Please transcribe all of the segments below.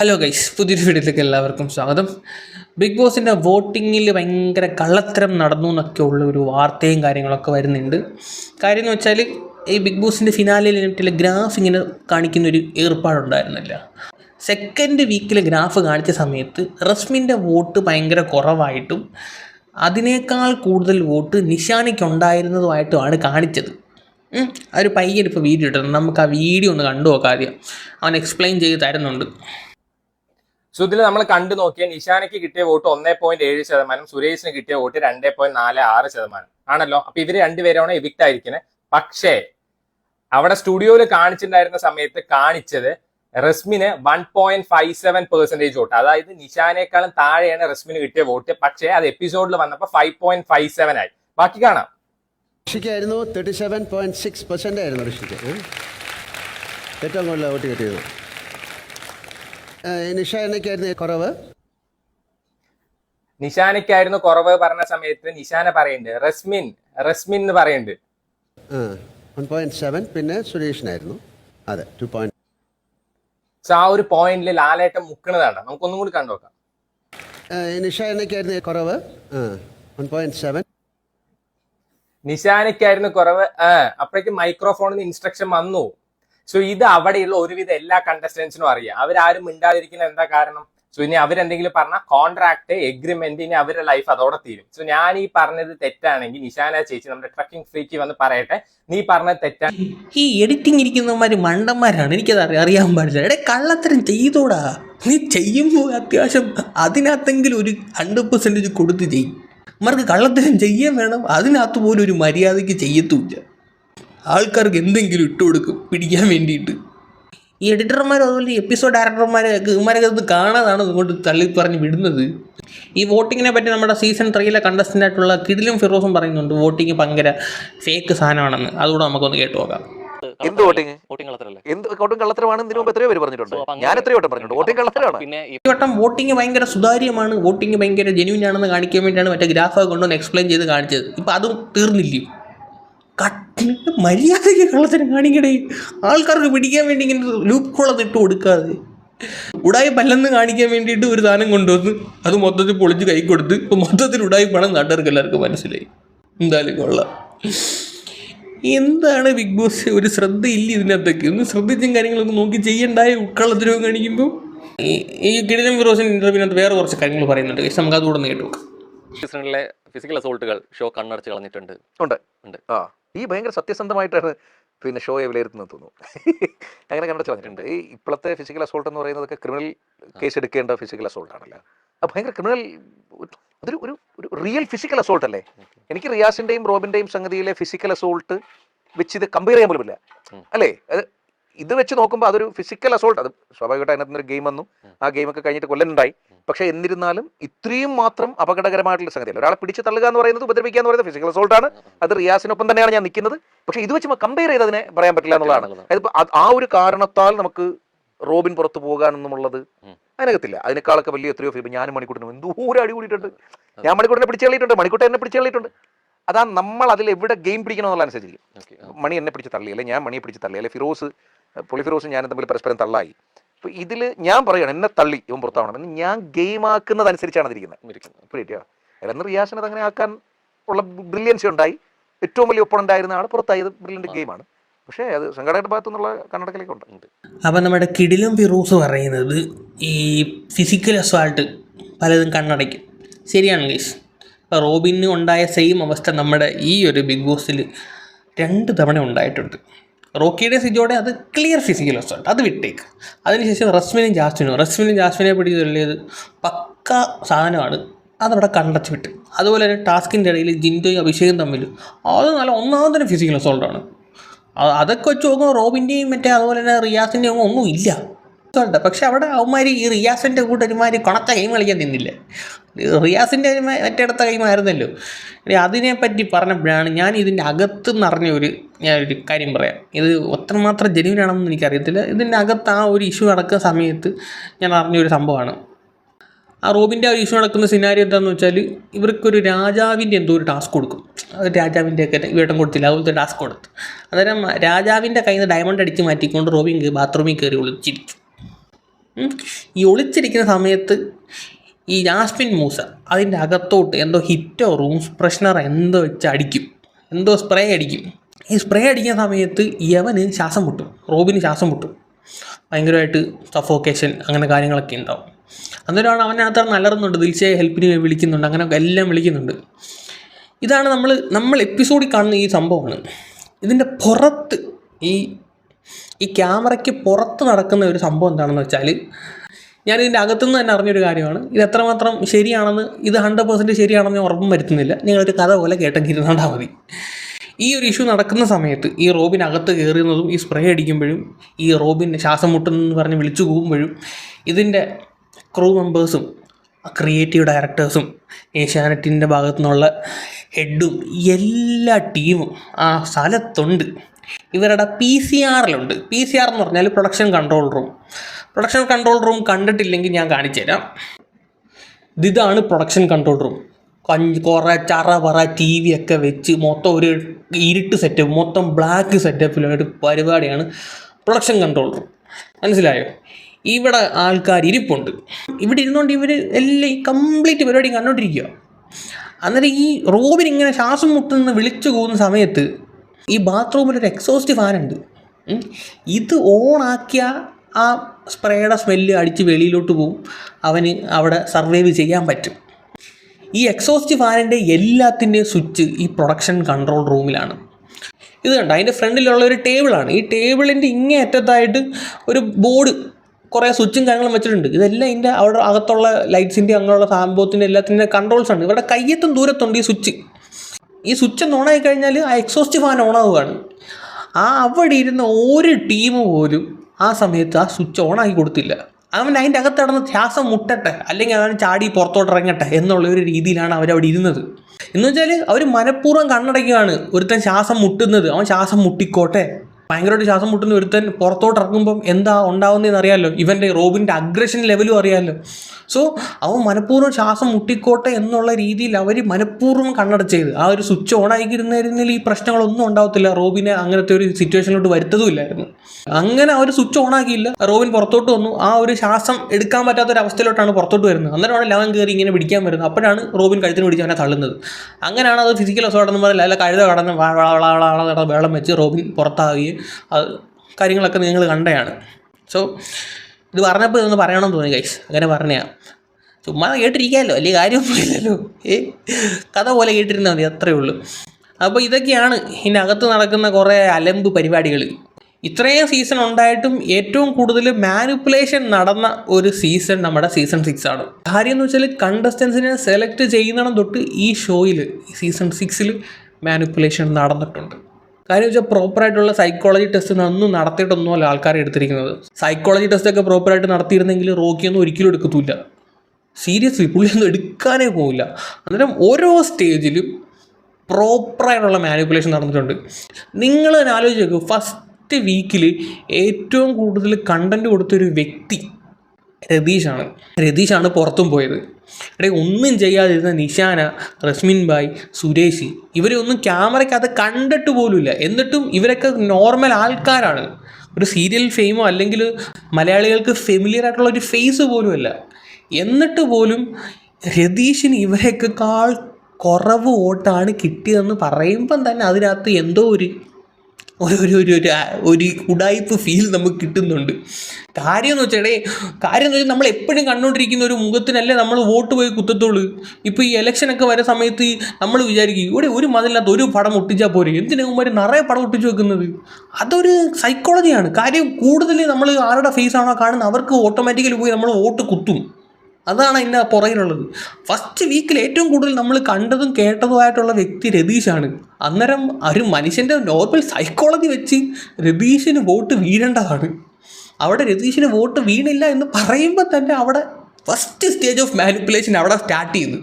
Hello guys പുതിയൊരു വീഡിയോയിലേക്ക് എല്ലാവർക്കും സ്വാഗതം. ബിഗ് ബോസിന്റെ വോട്ടിങ്ങിൽ ഭയങ്കര കള്ളത്തരം നടന്നു എന്നൊക്കെ ഉള്ള ഒരു വാർത്തയും കാര്യങ്ങളൊക്കെ വരുന്നുണ്ട്. കാര്യം എന്ന് വെച്ചാൽ ഈ ബിഗ് ബോസിന്റെ ഫിനാലിൽ ഗ്രാഫ് ഇങ്ങനെ കാണിക്കുന്ന ഒരു ഏർപ്പാടുണ്ടായിരുന്നില്ല. സെക്കൻഡ് വീക്കിൽ ഗ്രാഫ് കാണിച്ച സമയത്ത് റസ്മിന്റെ വോട്ട് ഭയങ്കര കുറവായിട്ടും അതിനേക്കാൾ കൂടുതൽ വോട്ട് നിഷാനിക്കുണ്ടായിരുന്നതുമായിട്ടുമാണ് കാണിച്ചത്. ആ ഒരു പയ്യൻ ഇപ്പോൾ വീഡിയോ ഇട്ടിട്ടുണ്ട്. നമുക്ക് ആ വീഡിയോ ഒന്ന് കണ്ടു നോക്കാം ആദ്യം. അവൻ എക്സ്പ്ലെയിൻ ചെയ്ത് തരുന്നുണ്ട്. സോ ഇതിൽ നമ്മൾ കണ്ടു നോക്കിയാൽ നിഷാനയ്ക്ക് കിട്ടിയ വോട്ട് ഒന്നേ പോയിന്റ് ഏഴ് ശതമാനം സുരേഷിന് കിട്ടിയ വോട്ട് രണ്ടേ പോയിന്റ് നാല് ആറ് ശതമാനം. ആണല്ലോ? അപ്പൊ ഇവർ രണ്ടുപേരാണ് എവിക്റ്റ് ആയിരിക്കുന്നത് പക്ഷേ അവിടെ സ്റ്റുഡിയോയിൽ കാണിച്ചിട്ടുണ്ടായിരുന്ന സമയത്ത് കാണിച്ചത് റസ്മിന് one point five seven percentage vote. അതായത് നിഷാനേക്കാളും താഴെയാണ് റസ്മിന് കിട്ടിയ വോട്ട്. പക്ഷേ അത് എപ്പിസോഡിൽ വന്നപ്പോൾ ഫൈവ് പോയിന്റ് ഫൈവ് സെവൻ ആയി. ബാക്കി കാണാം. ഋഷിക്കായിരുന്നു thirty seven point six percent ആയിരുന്നു ഋഷിക്ക്. ഏറ്റവും കൂടുതൽ വോട്ട് കിട്ടിയത്. ഏ, നിഷ കുറവ്? നിഷാനയ്ക്കായിരുന്നു കുറവ് പറഞ്ഞ സമയത്ത് നിഷാന പറയുന്നുണ്ട്. റസ്മിൻ റസ്മിൻ എന്ന് പറയുന്നുണ്ട്. വൺ പോയിന്റ് സെവൻ പിന്നെ സുരേഷിനായിരുന്നു. അതെ ടു പോയിന്റ് സോ ആ ഒരു പോയിന്റിൽ ലാലേട്ടം മുക്കണതാണ്. നമുക്കൊന്നും കൂടി കണ്ടു നോക്കാം. നിഷ എന്നൊക്കെയായിരുന്നു കുറവ്? വൺ പോയിന്റ് സെവൻ നിശാനയ്ക്കായിരുന്നു കുറവ്. അപ്പോഴേക്കും മൈക്രോഫോണിൽ നിന്ന് ഇൻസ്ട്രക്ഷൻ വന്നു. സോ ഇത് അവിടെയുള്ള ഒരുവിധ എല്ലാ കണ്ടസ്റ്റൻസിനും അറിയാം. അവരാരും മിണ്ടാതിരിക്കുന്ന എന്താ കാരണം? സോ ഇനി അവരെന്തെങ്കിലും പറഞ്ഞാൽ കോൺട്രാക്ട് എഗ്രിമെന്റ് ഇനി അവരുടെ ലൈഫ് അതോടെ തീരും. സോ ഞാൻ ഈ പറഞ്ഞത് തെറ്റാണെങ്കിൽ നിശാന ചേച്ചി നമ്മുടെ ട്രക്കിംഗ് ഫ്രീക്ക് വന്ന് പറയട്ടെ. നീ പറഞ്ഞത് തെറ്റാ ഈ എഡിറ്റിംഗ് ഇരിക്കുന്നവന്മാര് മണ്ടന്മാരാണ്. എനിക്കത് അറിയാൻ പാടില്ല. എടേ കള്ളത്തരം ചെയ്തോടാ. നീ ചെയ്യുമ്പോൾ അത്യാവശ്യം അതിനകത്തെങ്കിലും ഒരു ഹൺഡ്രഡ് പെർസെന്റേജ് കൊടുത്ത് ചെയ്യും അവർക്ക് കള്ളത്തരം ചെയ്യാൻ വേണം. അതിനകത്ത് പോലും ഒരു മര്യാദയ്ക്ക് ചെയ്യത്തുമില്ല. ആൾക്കാർക്ക് എന്തെങ്കിലും ഇട്ട് കൊടുക്കും പിടിക്കാൻ വേണ്ടിയിട്ട്. ഈ എഡിറ്റർമാരും അതുപോലെ എപ്പിസോഡ് ഡയറക്ടർമാരെ ഇവന്മാരൊക്കെ ഇത് കാണാതാണ് ഇങ്ങോട്ട് തള്ളി പറഞ്ഞ് വിടുന്നത്. ഈ വോട്ടിങ്ങിനെ പറ്റി നമ്മുടെ സീസൺ ത്രീയിലെ കണ്ടസ്റ്റന്റ് ആയിട്ടുള്ള കിടിലും ഫിറോസും പറയുന്നുണ്ട് വോട്ടിങ് ഭയങ്കര ഫേക്ക് സാധനമാണെന്ന്. അതുകൂടെ നമുക്കൊന്ന് കേട്ടു നോക്കാം. എന്ത് വോട്ടിങ് വോട്ടിംഗ് എന്ത് വോട്ടിംഗ് കള്ളത്തരമാണ്? ഇതിനു മുമ്പ് എത്രയോ പേര് പറഞ്ഞിട്ടുണ്ട്. ഞാൻ എത്രയോ വട്ടം പറഞ്ഞിട്ടുണ്ട്. വോട്ടിംഗ് കള്ളത്തരമാണ്. പിന്നെ ഈ ഈ വട്ടം വോട്ടിംഗ് ഭയങ്കര സുതാര്യമാണ് വോട്ടിംഗ് ഭയങ്കര ജെന്യൂൻ ആണെന്ന് കാണിക്കാൻ വേണ്ടിയാണ് മറ്റേ ഗ്രാഫ് കൊണ്ടുവന്ന് എക്സ്പ്ലെയിൻ ചെയ്ത് കാണിച്ചത്. ഇപ്പൊ അതും തീർന്നില്ലയോ കട്ടിട്ട് മര്യാദയ്ക്ക് കള്ളത്തരം കാണിക്കണേ. ആൾക്കാർക്ക് പിടിക്കാൻ വേണ്ടി ഇങ്ങനെ ലൂപ്പ് ഹോളൊന്നും ഇട്ട് കൊടുക്കാതെ. ഉടായി പല്ലെന്ന് കാണിക്കാൻ വേണ്ടിയിട്ട് ഒരു സാധനം കൊണ്ടുവന്ന് അത് മൊത്തത്തിൽ പൊളിച്ച് കൈ കൊടുത്ത് ഇപ്പം മൊത്തത്തിൽ ഉടായി പണം നാട്ടുകാർക്ക് എല്ലാവർക്കും മനസ്സിലായി. എന്തായാലും കൊള്ളാം. എന്താണ് ബിഗ് ബോസ് ഒരു ശ്രദ്ധയില്ല ഇതിനകത്തൊക്കെ? ഒന്ന് ശ്രദ്ധിച്ചും കാര്യങ്ങളൊക്കെ നോക്കി ചെയ്യണ്ടായ ഉൾക്കള്ളത്തരവും കാണിക്കുമ്പോൾ ഈ കിടിലം ഫിറോസിൻ ഇന്റർവ്യൂവിനകത്ത് വേറെ കുറച്ച് കാര്യങ്ങൾ പറയുന്നുണ്ട് പക്ഷെ നമുക്ക് അതുകൂടെ ഒന്ന് കേട്ടു സീസണിലെ ഫിസിക്കൽ അസോൾട്ടുകൾ ഷോ കണ്ണടച്ച് കളഞ്ഞിട്ടുണ്ട്. ഉണ്ട്. ഉണ്ട്. ആ. ഈ ഭയങ്കര സത്യസന്ധമായിട്ടാണ് പിന്നെ ഷോയെ വിലയിരുത്തുന്നത് തോന്നുന്നു. അങ്ങനെ കണ്ടു വന്നിട്ടുണ്ട് ഈ ഇപ്പോഴത്തെ ഫിസിക്കൽ അസോൾട്ട് എന്ന് പറയുന്നതൊക്കെ ക്രിമിനൽ കേസ് എടുക്കേണ്ട ഫിസിക്കൽ അസോൾട്ട് ആണല്ലോ. അത് ഭയങ്കര ക്രിമിനൽ അതൊരു ഒരു ഒരു റിയൽ ഫിസിക്കൽ അസോൾട്ട് അല്ലേ? എനിക്ക് റിയാസിന്റെയും റോബിന്റെയും സംഗതിയിലെ ഫിസിക്കൽ അസോൾട്ട് വെച്ച് ഇത് കമ്പയർ ചെയ്യാൻ പോലുമില്ല ഇല്ല. അല്ലേ? അത് ഇത് വെച്ച് നോക്കുമ്പോൾ അതൊരു ഫിസിക്കൽ അസോൾട്ട് അത് സ്വാഭാവികമായിട്ട് അതിനകത്ത് ഒരു ഗെയിം വന്നു. ആ ഗെയിമൊക്കെ കഴിഞ്ഞിട്ട് കൊല്ലനുണ്ടായി പക്ഷേ എന്നിരുന്നാലും ഇത്രയും മാത്രം അപകടകരമായിട്ടുള്ള സംഗതിയല്ല ഒരാളെ പിടിച്ച് തള്ളുക എന്ന് പറയുന്നത് ഉപദ്രവിക്കുക എന്ന് പറയുന്നത് ഫിസിക്കൽ അസോൾട്ടാണ് അത് റിയാസിനൊപ്പം തന്നെയാണ് ഞാൻ നിൽക്കുന്നത്. പക്ഷേ ഇത് വെച്ച് കമ്പയർ ചെയ്ത് അതിനെ പറയാൻ പറ്റില്ല എന്നുള്ളതാണ്. അതായത് ആ ഒരു കാരണത്താൽ നമുക്ക് റോബിൻ പുറത്തു പോകാനൊന്നുമുള്ളത്. അതിനകത്തില്ല. അതിനേക്കാളൊക്കെ വലിയ എത്രയോ ഫീ ഞാൻ മണിക്കൂട്ടിനും എന്തോരം അടി കൂടിയിട്ടുണ്ട്. ഞാൻ മണിക്കൂട്ടിനെ പിടിച്ച് തള്ളിയിട്ടുണ്ട്. മണിക്കൂട്ടെ എന്നെ പിടിച്ച് തള്ളിയിട്ടുണ്ട്. അതാ നമ്മൾ അതിൽ എവിടെ ഗെയിം പിടിക്കണം ഓക്കെ മണി എന്നെ പിടിച്ച് തള്ളി അല്ലെ ഞാൻ മണിയെ പിടിച്ച് തള്ളി അല്ലെ ഫിറോസ് പുള്ളി ഞാനും ഞാൻ തമ്മിൽ പരസ്പരം തള്ളായി. അപ്പോൾ ഇതിൽ ഞാൻ പറയുകയാണ് എന്നെ തള്ളി ഇവൻ പുറത്താവണം. എന്ന് ഞാൻ ഗെയിം ആക്കുന്നതനുസരിച്ചാണ് അതിരിക്കുന്നത് പിടിയോ അല്ലെന്ന് റിയാസിനെ അങ്ങനെ ആക്കാൻ ഉള്ള ബ്രില്യൻസി ഉണ്ടായി. ഏറ്റവും വലിയ ഒപ്പണുണ്ടായിരുന്ന ആൾ പുറത്തായത് ബ്രില്യന്റ് ഗെയിമാണ് പക്ഷേ അത് സംഘടനയുടെ ഭാഗത്തു നിന്നുള്ള കർണാടകയിലേക്ക് ഉണ്ട്. അപ്പം നമ്മുടെ കിടിലും ഫിറൂസ് പറയുന്നത് ഈ ഫിസിക്കൽ അസാൾട്ട് പലതും കണ്ണടയ്ക്കും. ശരിയാണ് ഗീസ്. റോബിന് ഉണ്ടായ സെയിം അവസ്ഥ നമ്മുടെ ഈ ഒരു ബിഗ് ബോസിൽ രണ്ട് തവണ ഉണ്ടായിട്ടുണ്ട്. റോക്കിയുടെ സിജോടെ അത് ക്ലിയർ ഫിസിക്കൽ റിസൾട്ട് അത് വിട്ടേക്ക്. അതിനുശേഷം റസ്മിനും ജാസ്മിനും റസ്മിനും ജാസ്മിനെ പിടിച്ച് തള്ളിയത് പക്ക സാധനമാണ്. അതവിടെ കണ്ടച്ച് വിട്ട്. അതുപോലെ തന്നെ ടാസ്കിന്റെ ഇടയിൽ ജിൻഡോയും അഭിഷേകം തമ്മിൽ അത് നല്ല ഒന്നാമതിന് ഫിസിക്കൽ റിസോൾട്ടാണ് അതൊക്കെ വെച്ച് നോക്കുമ്പോൾ റോബിന്റെയും മറ്റേ അതുപോലെ തന്നെ റിയാസിന്റെയും ഒന്നും ഇല്ല. ഉണ്ട്. പക്ഷെ അവിടെ അവന്മാർ ഈ റിയാസിന്റെ കൂടെ ഒരുമാതിരി കൊണച്ച ഗെയിം കളിക്കാൻ നിന്നില്ല? റിയാസിന്റെ ഒരു മറ്റേടത്ത ഗെയിമായിരുന്നല്ലോ അതിനെപ്പറ്റി പറഞ്ഞപ്പോഴാണ് ഞാൻ ഇതിന്റെ അകത്ത് നിറഞ്ഞ ഒരു ഞാനൊരു കാര്യം പറയാം. ഇത് ഒത്രമാത്രം ജനുവിനാണെന്ന് എനിക്കറിയത്തില്ല. ഇതിന്റെ അകത്ത് ആ ഒരു ഇഷ്യൂ നടക്കുന്ന സമയത്ത് ഞാൻ അറിഞ്ഞൊരു സംഭവമാണ്. ആ റോബിന്റെ ആ ഒരു ഇഷ്യൂ നടക്കുന്ന സിനാരി എന്താണെന്ന് വെച്ചാൽ ഇവർക്കൊരു രാജാവിന്റെ എന്തോ ഒരു ടാസ്ക് കൊടുക്കും. രാജാവിന്റെ ഒക്കെ വേട്ടം കൊടുത്തില്ല? അതുപോലത്തെ ടാസ്ക് കൊടുത്തു. അന്നേരം രാജാവിന്റെ കയ്യിൽ നിന്ന് ഡയമണ്ട് അടിച്ച് മാറ്റിക്കൊണ്ട് റോബിൻ ബാത്റൂമിൽ കയറി ഒളിച്ചിരിക്കും. ഈ ഒളിച്ചിരിക്കുന്ന സമയത്ത് ഈ ജാസ്മിൻ മൂസ അതിന്റെ അകത്തോട്ട് എന്തോ ഹിറ്റോ റൂം ഫ്രഷ്നർ എന്തോ വെച്ച് അടിക്കും. എന്തോ സ്പ്രേ അടിക്കും. ഈ സ്പ്രേ അടിക്കുന്ന സമയത്ത് യവന് ശ്വാസം മുട്ടും. റോബിന് ശ്വാസം മുട്ടും. ഭയങ്കരമായിട്ട് സഫോക്കേഷൻ അങ്ങനെ കാര്യങ്ങളൊക്കെ ഉണ്ടാവും. അന്നേരമാണ് അവനകത്ത് നല്ലറുന്നുണ്ട് ദിൽഷയെ ഹെൽപ്പിന് വിളിക്കുന്നുണ്ട്. അങ്ങനെ എല്ലാം വിളിക്കുന്നുണ്ട്. ഇതാണ് നമ്മൾ നമ്മൾ എപ്പിസോഡിൽ കാണുന്ന ഈ സംഭവമാണ്. ഇതിന്റെ പുറത്ത് ഈ ഈ ക്യാമറയ്ക്ക് പുറത്ത് നടക്കുന്ന ഒരു സംഭവം എന്താണെന്ന് വെച്ചാൽ ഞാൻ ഇതിന്റെ അകത്തുനിന്ന് തന്നെ അറിഞ്ഞൊരു കാര്യമാണ്. ഇത് എത്രമാത്രം ശരിയാണെന്ന് ഇത് ഹൺഡ്രഡ് പെർസെന്റ് ശരിയാണെന്ന് ഞാൻ ഉറപ്പും വരുത്തുന്നില്ല. നിങ്ങളൊരു കഥ പോലെ കേട്ടെങ്കിൽ ഇരുന്നാൽ മതി. ഈ ഒരു ഇഷ്യൂ നടക്കുന്ന സമയത്ത് ഈ റോബിൻ അകത്ത് കയറുന്നതും ഈ സ്പ്രേ അടിക്കുമ്പോഴും ഈ റോബിൻ ശ്വാസം മുട്ടുന്നതെന്ന് പറഞ്ഞ് വിളിച്ചു പോകുമ്പോഴും ഇതിന്റെ ക്രൂ മെമ്പേഴ്സും ക്രിയേറ്റീവ് ഡയറക്ടേഴ്സും ഏഷ്യാനെറ്റിന്റെ ഭാഗത്തു നിന്നുള്ള ഹെഡും എല്ലാ ടീമും ആ സ്ഥലത്തുണ്ട്. ഇവരുടെ പി സി ആറിലുണ്ട് പി സി ആർ എന്ന് പറഞ്ഞാൽ production control room production control room കണ്ടിട്ടില്ലെങ്കിൽ ഞാൻ കാണിച്ചു തരാം. ഇതാണ് പ്രൊഡക്ഷൻ കൺട്രോൾ റൂം കഞ്ച് കുറേ ചറ പറ ടി വി ഒക്കെ വെച്ച് മൊത്തം ഒരു ഇരുട്ട് സെറ്റപ്പ് മൊത്തം ബ്ലാക്ക് സെറ്റപ്പിലൊരു പരിപാടിയാണ് പ്രൊഡക്ഷൻ കൺട്രോൾ റൂം മനസ്സിലായോ? ഇവിടെ ആൾക്കാർ ഇരിപ്പുണ്ട്. ഇവിടെ ഇരുന്നുകൊണ്ട് ഇവർ എല്ലാം ഈ കംപ്ലീറ്റ് പരിപാടി കണ്ടുകൊണ്ടിരിക്കുക അന്നേരം ഈ റോബിൻ ഇങ്ങനെ ശ്വാസം മുട്ടുന്ന വിളിച്ചു പോകുന്ന സമയത്ത് ഈ ബാത്റൂമിൽ ഒരു എക്സോസ്റ്റ് ഫാൻ ഉണ്ട്. ഇത് ഓണാക്കിയ ആ സ്പ്രേയുടെ സ്മെല്ല് അടിച്ച് വെളിയിലോട്ട് പോവും. അവന് അവിടെ സർവൈവ് ചെയ്യാൻ പറ്റും. ഈ എക്സോസ്റ്റ് ഫാനിന്റെ എല്ലാത്തിന്റെയും സ്വിച്ച് ഈ പ്രൊഡക്ഷൻ കൺട്രോൾ റൂമിലാണ് ഇത് കണ്ട? അതിന്റെ ഫ്രണ്ടിലുള്ള ഒരു ടേബിളാണ് ഈ ടേബിളിന്റെ ഇങ്ങേ അറ്റത്തായിട്ട് ഒരു ബോർഡ് കുറേ സ്വിച്ചും കാര്യങ്ങളും വെച്ചിട്ടുണ്ട്. ഇതെല്ലാം ഇതിന്റെ അവിടെ അകത്തുള്ള ലൈറ്റ്സിന്റെ അങ്ങനെയുള്ള സംഭവത്തിന്റെ എല്ലാത്തിന്റെ കൺട്രോൾസ് ആണ്. ഇവിടെ കയ്യെത്തും ദൂരത്തുണ്ട് ഈ സ്വിച്ച് ഈ സ്വിച്ച് ഒന്ന് ഓണായി കഴിഞ്ഞാൽ ആ എക്സോസ്റ്റ് ഫാൻ ഓണാവുകയാണ് ആ അവിടെ ഇരുന്ന ഒരു ടീം പോലും ആ സമയത്ത് ആ സ്വിച്ച് ഓണാക്കി കൊടുത്തില്ല. അവൻ അതിന്റെ അകത്ത് കിടന്ന് ശ്വാസം മുട്ടട്ടെ അല്ലെങ്കിൽ അവൻ ചാടി പുറത്തോട്ട് ഇറങ്ങട്ടെ എന്നുള്ള ഒരു രീതിയിലാണ് അവരവിടെ ഇരുന്നത്. എന്ന് വെച്ചാൽ അവർ മനഃപൂർവം കണ്ണടയ്ക്കുകയാണ് ഒരുത്തൻ ശ്വാസം മുട്ടുന്നത് അവൻ ശ്വാസം മുട്ടിക്കോട്ടെ. ഭയങ്കരമായിട്ട് ശ്വാസം മുട്ടുന്ന ഒരുത്തൻ പുറത്തോട്ട് ഇറങ്ങുമ്പം എന്താ ഉണ്ടാവുന്നതെന്ന് അറിയാമല്ലോ ഇവന്റെ റോബിന്റെ അഗ്രഷൻ ലെവലും അറിയാമല്ലോ സോ അവൻ മനഃപൂർവം ശ്വാസം മുട്ടിക്കോട്ടെ എന്നുള്ള രീതിയിൽ അവർ മനഃപൂർവം കണ്ണടച്ചത് ആ ഒരു സ്വിച്ച് ഓൺ ആക്കിയിരുന്നിരുന്നെങ്കിൽ ഈ പ്രശ്നങ്ങളൊന്നും ഉണ്ടാവത്തില്ല റോബിനെ അങ്ങനത്തെ ഒരു സിറ്റുവേഷനിലോട്ട് വരുത്തതുമില്ലായിരുന്നു അങ്ങനെ അവർ സ്വിച്ച് ഓൺ ആക്കിയില്ല റോബിൻ പുറത്തോട്ട് വന്നു ആ ഒരു ശ്വാസം എടുക്കാൻ പറ്റാത്ത ഒരു അവസ്ഥയിലോട്ടാണ് പുറത്തോട്ട് വരുന്നത് അന്നേരമാണ് ലവൻ കയറി ഇങ്ങനെ പിടിക്കാൻ വരുന്നത് അപ്പോഴാണ് റോബിൻ കഴുത്തിന് പിടിച്ച് അവനെ തള്ളുന്നത് അങ്ങനെയാണ് അത് ഫിസിക്കൽ എന്ന് പറഞ്ഞാൽ അല്ല കഴുത കടന്ന് വെള്ളം വെച്ച് റോബിൻ പുറത്താവുകയും കാര്യങ്ങളൊക്കെ നിങ്ങൾ കണ്ടതാണ് സോ ഇത് പറഞ്ഞപ്പോൾ ഇതൊന്ന് പറയണമെന്ന് തോന്നി ഗൈസ് അങ്ങനെ പറഞ്ഞതാണ് ചുമ്മാ കേട്ടിരിക്കാമല്ലോ വലിയ കാര്യമൊന്നുമില്ലല്ലോ ഏ കഥ പോലെ കേട്ടിരുന്നാൽ മതി അത്രയേ ഉള്ളൂ. അപ്പോൾ ഇതൊക്കെയാണ് ഇതിനകത്ത് നടക്കുന്ന കുറേ അലമ്പ് പരിപാടികൾ ഇത്രയും സീസൺ ഉണ്ടായിട്ടും ഏറ്റവും കൂടുതൽ മാനിപ്പുലേഷൻ നടന്ന ഒരു സീസൺ നമ്മുടെ സീസൺ സിക്സ് ആണ്. കാര്യം എന്ന് വെച്ചാൽ കണ്ടസ്റ്റൻസിനെ സെലക്ട് ചെയ്യുന്നിടം തൊട്ട് ഈ ഷോയിൽ സീസൺ സിക്സിൽ മാനിപ്പുലേഷൻ നടന്നിട്ടുണ്ട്. കാര്യം വെച്ചാൽ പ്രോപ്പറായിട്ടുള്ള സൈക്കോളജി ടെസ്റ്റ് ഒന്നും നടത്തിയിട്ടൊന്നുമല്ല ആൾക്കാർ എടുത്തിരിക്കുന്നത്. സൈക്കോളജി ടെസ്റ്റൊക്കെ പ്രോപ്പറായിട്ട് നടത്തിയിരുന്നെങ്കിൽ റോക്കിയൊന്നും ഒരിക്കലും എടുക്കത്തില്ല. സീരിയസ്ലി പുള്ളിയൊന്നും എടുക്കാനേ പോവില്ല. അന്നേരം ഓരോ സ്റ്റേജിലും പ്രോപ്പറായിട്ടുള്ള മാനിപ്പുലേഷൻ നടന്നിട്ടുണ്ട്. നിങ്ങൾ തന്നെ ആലോചിച്ച് നോക്കൂ ഫസ്റ്റ് വീക്കിൽ ഏറ്റവും കൂടുതൽ കണ്ടന്റ് കൊടുത്തൊരു വ്യക്തി രതീഷാണ്. രതീഷാണ് പുറത്തും പോയത്. ഇവിടെ ഒന്നും ചെയ്യാതിരുന്ന നിഷാന റസ്മിൻ ബായ് സുരേഷി ഇവരെ ഒന്നും ക്യാമറയ്ക്കകത്ത് കണ്ടിട്ട് പോലുമില്ല. എന്നിട്ടും ഇവരൊക്കെ നോർമൽ ആൾക്കാരാണ്. ഒരു സീരിയൽ ഫെയിമോ അല്ലെങ്കിൽ മലയാളികൾക്ക് ഫെമിലിയർ ആയിട്ടുള്ള ഒരു ഫേസ് പോലുമല്ല. എന്നിട്ട് പോലും രതീഷിന് ഇവരെയൊക്കെക്കാൾ കുറവ് വോട്ടാണ് കിട്ടിയതെന്ന് പറയുമ്പം തന്നെ അതിനകത്ത് എന്തോ ഒരു ഒരു ഒരു ഒരു ഒരു ഉടായ്പ് ഫീൽ നമുക്ക് കിട്ടുന്നുണ്ട്. കാര്യം എന്ന് വെച്ചാൽ കാര്യം എന്ന് വെച്ചാൽ നമ്മൾ എപ്പോഴും കണ്ടുകൊണ്ടിരിക്കുന്ന ഒരു മുഖത്തിനല്ലേ നമ്മൾ വോട്ട് പോയി കുത്തത്തുള്ളൂ. ഇപ്പോൾ ഈ ഇലക്ഷനൊക്കെ വരുന്ന സമയത്ത് നമ്മൾ വിചാരിക്കും ഇവിടെ ഒരു മതിലിനകത്ത് ഒരു പടം ഒട്ടിച്ചാൽ പോരെ? എന്തിനാ ഒരു നിറയെ പടം ഒട്ടിച്ച് വെക്കുന്നത്? അതൊരു സൈക്കോളജിയാണ് കാര്യം കൂടുതൽ നമ്മൾ ആരുടെ ഫേസ് ആണോ കാണുന്നത് അവർക്ക് ഓട്ടോമാറ്റിക്കലി പോയി നമ്മൾ വോട്ട് കുത്തും. അതാണ് അതിന്റെ പുറകിലുള്ളത്. ഫസ്റ്റ് വീക്കിൽ ഏറ്റവും കൂടുതൽ നമ്മൾ കണ്ടതും കേട്ടതുമായിട്ടുള്ള വ്യക്തി രതീഷാണ്. അന്നേരം ഒരു മനുഷ്യന്റെ നോർമൽ സൈക്കോളജി വെച്ച് രതീഷിന് വോട്ട് വീഴേണ്ടതാണ്. അവിടെ രതീഷിന് വോട്ട് വീണില്ല എന്ന് പറയുമ്പോൾ തന്നെ അവിടെ ഫസ്റ്റ് സ്റ്റേജ് ഓഫ് മാനിപ്പുലേഷൻ അവിടെ സ്റ്റാർട്ട് ചെയ്യുന്നു.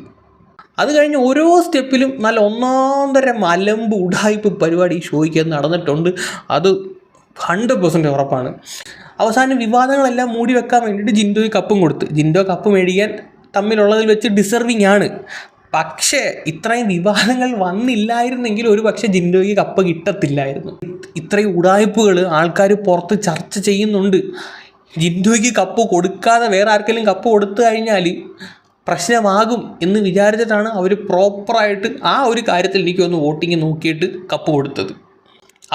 അത് കഴിഞ്ഞ് ഓരോ സ്റ്റെപ്പിലും നല്ല ഒന്നാന്തരം മലമ്പ് ഉടായ്പ് പരിപാടി ഈ ഷോയ്ക്ക് നടന്നിട്ടുണ്ട്. അത് ഹൺഡ്രഡ് പെർസെന്റ് ഉറപ്പാണ്. അവസാനം വിവാദങ്ങളെല്ലാം മൂടി വെക്കാൻ വേണ്ടിയിട്ട് ജിൻഡോയ്ക്ക് കപ്പും കൊടുത്ത്. ജിൻഡോ കപ്പ് മേടിക്കാൻ തമ്മിലുള്ളതിൽ വെച്ച് ഡിസർവിങ് ആണ്. പക്ഷേ ഇത്രയും വിവാദങ്ങൾ വന്നില്ലായിരുന്നെങ്കിൽ ഒരു പക്ഷേ ജിൻഡോയ്ക്ക് കപ്പ് കിട്ടത്തില്ലായിരുന്നു. ഇത്രയും ഉടായ്പകൾ ആൾക്കാർ പുറത്ത് ചർച്ച ചെയ്യുന്നുണ്ട്. ജിൻഡോയ്ക്ക് കപ്പ് കൊടുക്കാതെ വേറെ ആർക്കെങ്കിലും കപ്പ് കൊടുത്തു കഴിഞ്ഞാൽ പ്രശ്നമാകും എന്ന് വിചാരിച്ചിട്ടാണ് അവർ പ്രോപ്പറായിട്ട് ആ ഒരു കാര്യത്തിൽ എനിക്ക് ഒന്ന് വോട്ടിങ് നോക്കിയിട്ട് കപ്പ് കൊടുത്തത്.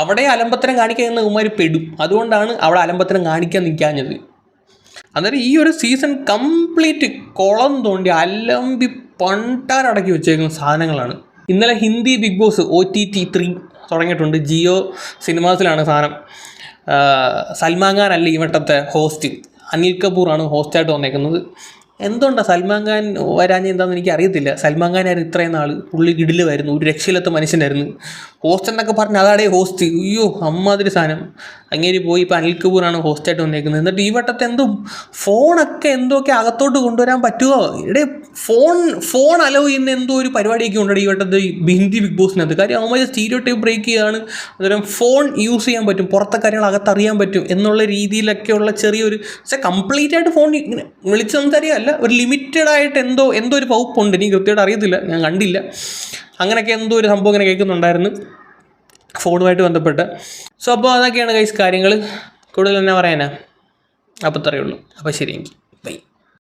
അവിടെ അലമ്പത്തരം കാണിക്കാൻ ഉമ്മാർ പെടും. അതുകൊണ്ടാണ് അവിടെ അലമ്പത്തരം കാണിക്കാൻ നിൽക്കാഞ്ഞത്. അന്നേരം ഈ ഒരു സീസൺ കംപ്ലീറ്റ് കുളം തോണ്ടി അലമ്പി പണ്ടാരടക്കി വെച്ചേക്കുന്ന സാധനങ്ങളാണ്. ഇന്നലെ Hindi Bigg Boss O T T three തുടങ്ങിയിട്ടുണ്ട്. ജിയോ സിനിമാസിലാണ് സാധനം. സൽമാൻ ഖാൻ അല്ല ഈ വട്ടത്തെ ഹോസ്റ്റ് അനിൽ കപൂറാണ് ഹോസ്റ്റായിട്ട് വന്നേക്കുന്നത്. എന്തുകൊണ്ടാണ് സൽമാൻ ഖാൻ വരാഞ്ഞ എന്താണെന്ന് എനിക്ക് അറിയത്തില്ല സൽമാൻ ഖാനായിരുന്നു ഇത്രയും നാൾ പുള്ളി കിടിലുമായിരുന്നു ഒരു രക്ഷയില്ലാത്ത മനുഷ്യനായിരുന്നു. ഹോസ്റ്റ് എന്നൊക്കെ പറഞ്ഞ് അതാടേ ഹോസ്റ്റ് അയ്യോ അമ്മാതിരി സാധനം. അങ്ങേരി പോയി ഇപ്പോൾ അനിൽ കപൂറാണ് ഹോസ്റ്റായിട്ട് വന്നേക്കുന്നത്. എന്നിട്ട് ഈ വട്ടത്തെ എന്തോ ഫോണൊക്കെ എന്തൊക്കെ അകത്തോട്ട് കൊണ്ടുവരാൻ പറ്റുമോ ഇവിടെ ഫോൺ ഫോൺ അലോ ചെയ്യുന്ന എന്തോ ഒരു പരിപാടിയൊക്കെ ഉണ്ട് ഈ വട്ടത്തെ ഹിന്ദി ബിഗ് ബോസിനകത്ത്. കാര്യം അവന്മാർ സ്റ്റീരിയോ ടൈപ്പ് ബ്രേക്ക് ചെയ്യുകയാണ് അന്നേരം ഫോൺ യൂസ് ചെയ്യാൻ പറ്റും പുറത്തെ കാര്യങ്ങൾ അകത്തറിയാൻ പറ്റും എന്നുള്ള രീതിയിലൊക്കെയുള്ള ചെറിയൊരു പക്ഷേ കംപ്ലീറ്റ് ആയിട്ട് ഫോൺ ഇങ്ങനെ വിളിച്ച് സംസാരിക്കുകയല്ല ഒരു ലിമിറ്റഡ് ആയിട്ട് എന്തോ എന്തോ ഒരു വകുപ്പുണ്ട്. എനിക്ക് കൃത്യമായിട്ട് അറിയത്തില്ല ഞാൻ കണ്ടില്ല. അങ്ങനെയൊക്കെ എന്തോ ഒരു സംഭവം ഇങ്ങനെ കേൾക്കുന്നുണ്ടായിരുന്നു. ഫോണുമായിട്ട് ബന്ധപ്പെട്ട്. സോ അപ്പോൾ അതൊക്കെയാണ് കൈസ് കാര്യങ്ങൾ കൂടുതൽ എന്നാ പറയാനാ? അപ്പോൾ അത്രയേ ഉള്ളൂ. അപ്പോൾ ശരി